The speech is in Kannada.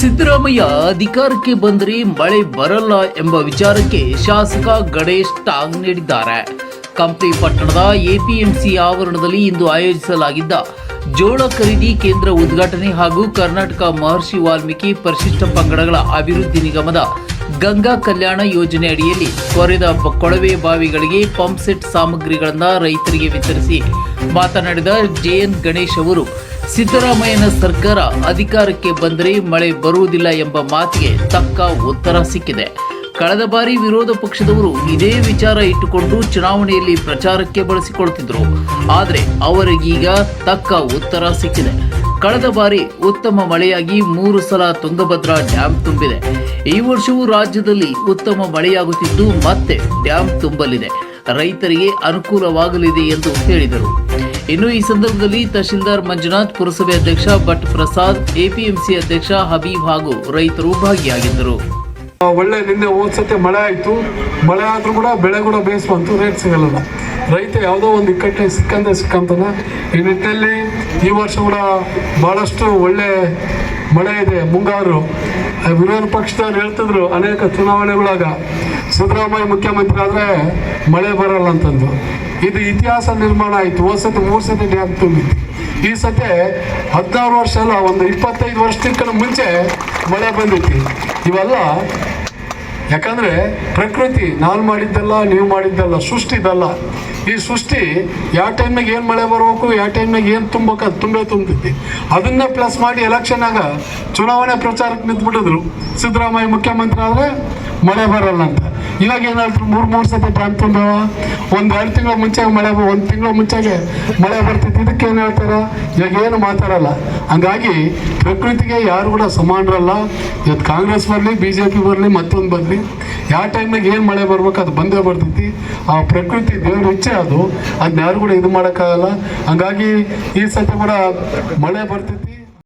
ಸಿದ್ದರಾಮಯ್ಯ ಅಧಿಕಾರಕ್ಕೆ ಬಂದರೆ ಮಳೆ ಬರಲ್ಲ ಎಂಬ ವಿಚಾರಕ್ಕೆ ಶಾಸಕ ಗಣೇಶ್ ಟಾಂಗ್ ನೀಡಿದ್ದಾರೆ. ಕಂಪ್ಲಿ ಪಟ್ಟಣದ ಎಪಿಎಂಸಿ ಆವರಣದಲ್ಲಿ ಇಂದು ಆಯೋಜಿಸಲಾಗಿದ್ದ ಜೋಳ ಖರೀದಿ ಕೇಂದ್ರ ಉದ್ಘಾಟನೆ ಹಾಗೂ ಕರ್ನಾಟಕ ಮಹರ್ಷಿ ವಾಲ್ಮೀಕಿ ಪರಿಶಿಷ್ಟ ಪಂಗಡಗಳ ಅಭಿವೃದ್ಧಿ ನಿಗಮದ ಗಂಗಾ ಕಲ್ಯಾಣ ಯೋಜನೆ ಅಡಿಯಲ್ಲಿ ಕೊರೆದ ಕೊಳವೆ ಬಾವಿಗಳಿಗೆ ಪಂಪ್ ಸೆಟ್ ಸಾಮಗ್ರಿಗಳನ್ನು ರೈತರಿಗೆ ವಿತರಿಸಿ ಮಾತನಾಡಿದ ಜೆಎನ್ ಗಣೇಶ್ ಅವರು, ಸಿದ್ದರಾಮಯ್ಯನ ಸರ್ಕಾರ ಅಧಿಕಾರಕ್ಕೆ ಬಂದರೆ ಮಳೆ ಬರುವುದಿಲ್ಲ ಎಂಬ ಮಾತಿಗೆ ತಕ್ಕ ಉತ್ತರ ಸಿಕ್ಕಿದೆ. ಕಳೆದ ಬಾರಿ ವಿರೋಧ ಪಕ್ಷದವರು ಇದೇ ವಿಚಾರ ಇಟ್ಟುಕೊಂಡು ಚುನಾವಣೆಯಲ್ಲಿ ಪ್ರಚಾರಕ್ಕೆ ಬಳಸಿಕೊಳ್ತಿದ್ರು. ಆದರೆ ಅವರಿಗೀಗ ತಕ್ಕ ಉತ್ತರ ಸಿಕ್ಕಿದೆ. ಕಳೆದ ಬಾರಿ ಉತ್ತಮ ಮಳೆಯಾಗಿ ಮೂರು ಸಲ ತುಂಗಭದ್ರಾ ಡ್ಯಾಂ ತುಂಬಿದೆ. ಈ ವರ್ಷವೂ ರಾಜ್ಯದಲ್ಲಿ ಉತ್ತಮ ಮಳೆಯಾಗುತ್ತಿದ್ದು ಮತ್ತೆ ಡ್ಯಾಂ ತುಂಬಲಿದೆ. ರೈತರಿಗೆ ಅನುಕೂಲವಾಗಲಿದೆ ಎಂದು ಹೇಳಿದರು. ಇನ್ನು ಈ ಸಂದರ್ಭದಲ್ಲಿ ತಹಶೀಲ್ದಾರ್ ಮಂಜುನಾಥ್ ಪುರಸಭೆ ಅಧ್ಯಕ್ಷ ಭಟ್ ಪ್ರಸಾದ್, ಎಪಿಎಂಸಿ ಅಧ್ಯಕ್ಷ ಹಬೀಬ್ ಹಾಗೂ ರೈತರು ಭಾಗಿಯಾಗಿದ್ದರು. ಒಳ್ಳೆ ನಿನ್ನೆ ಹೋದ್ಸತಿ ಮಳೆ ಆಯಿತು. ಮಳೆ ಆದರೂ ಕೂಡ ಬೆಳೆ ಕೂಡ ಬೇಸ್ ಬಂತು ರೇಟ್ ಸಿಗಲ್ಲ. ರೈತ ಯಾವುದೋ ಒಂದು ಇಕ್ಕಟ್ಟೆ ಸಿಕ್ಕಂತೆ ಸಿಕ್ಕಂತಾನೆ, ಈ ನಿಟ್ಟಿನಲ್ಲಿ ಈ ವರ್ಷ ಕೂಡ ಭಾಳಷ್ಟು ಒಳ್ಳೆ ಮಳೆ ಇದೆ. ಮುಂಗಾರು ವಿರೋಧ ಪಕ್ಷದವ್ರು ಹೇಳ್ತಿದ್ರು ಅನೇಕ ಚುನಾವಣೆಗಳಾಗ, ಸಿದ್ದರಾಮಯ್ಯ ಮುಖ್ಯಮಂತ್ರಿ ಆದರೆ ಮಳೆ ಬರಲ್ಲ ಅಂತಂದು ಇದು ಇತಿಹಾಸ ನಿರ್ಮಾಣ ಆಯಿತು. ಹೋದ ಸತಿ, ಮೂರು ಸತಿ ಡ್ಯಾಮ್ ತುಂಬಿತ್ತು. ಈ ಸತಿ ಹದಿನಾರು ವರ್ಷ ಅಲ್ಲ, ಒಂದು ಇಪ್ಪತ್ತೈದು ವರ್ಷಕ್ಕಿಂತ ಮುಂಚೆ ಮಳೆ ಬಂದಿತ್ತು. ಇವೆಲ್ಲ ಯಾಕಂದರೆ ಪ್ರಕೃತಿ, ನಾನು ಮಾಡಿದ್ದಲ್ಲ, ನೀವು ಮಾಡಿದ್ದಲ್ಲ ಸೃಷ್ಟಿದಲ್ಲ ಈ ಸೃಷ್ಟಿ ಯಾವ ಟೈಮ್ನಾಗ ಏನು ಮಳೆ ಬರಬೇಕು, ಯಾವ ಟೈಮ್ನಾಗ ಏನು ತುಂಬಬೇಕು ಅದು ತುಂಬೇ ತುಂಬಿದ್ದೆ ಅದನ್ನೇ ಪ್ಲಸ್ ಮಾಡಿ ಎಲೆಕ್ಷನ್ನಾಗ ಚುನಾವಣೆ ಪ್ರಚಾರಕ್ಕೆ ನಿಂತ್ಬಿಟ್ಟಿದ್ರು ಸಿದ್ದರಾಮಯ್ಯ ಮುಖ್ಯಮಂತ್ರಿ ಆದರೆ ಮಳೆ ಬರಲ್ಲ ಅಂತ. ಇವಾಗ ಏನಾದ್ರು ಮೂರು ಮೂರು ಸತಿ ಟೈಮ್ ತುಂಬವ ಒಂದು ಎರಡು ತಿಂಗಳ ಮುಂಚೆ ಮಳೆ ಒಂದು ತಿಂಗಳ ಮುಂಚೆಗೆ ಮಳೆ ಬರ್ತೈತಿ ಇದಕ್ಕೆ ಏನು ಹೇಳ್ತಾರ? ಇವಾಗ ಏನು ಮಾತಾಡಲ್ಲ. ಹಂಗಾಗಿ ಪ್ರಕೃತಿಗೆ ಯಾರು ಕೂಡ ಸಮಾನರಲ್ಲ. ಇವತ್ತು ಕಾಂಗ್ರೆಸ್ ಬರಲಿ ಬಿ ಜೆ ಪಿ ಬರಲಿ, ಮತ್ತೊಂದು ಬರಲಿ. ಯಾವ ಟೈಮ್ನಾಗ ಏನು ಮಳೆ ಬರ್ಬೇಕು ಅದು ಬಂದೇ ಬರ್ತೈತಿ. ಆ ಪ್ರಕೃತಿ ದೇವ್ರ ಇಚ್ಛೆ ಅದು. ಅದನ್ನ ಯಾರು ಕೂಡ ಇದು ಮಾಡೋಕ್ಕಾಗಲ್ಲ. ಹಂಗಾಗಿ ಈ ಸತಿ ಕೂಡ ಮಳೆ ಬರ್ತೈತಿ.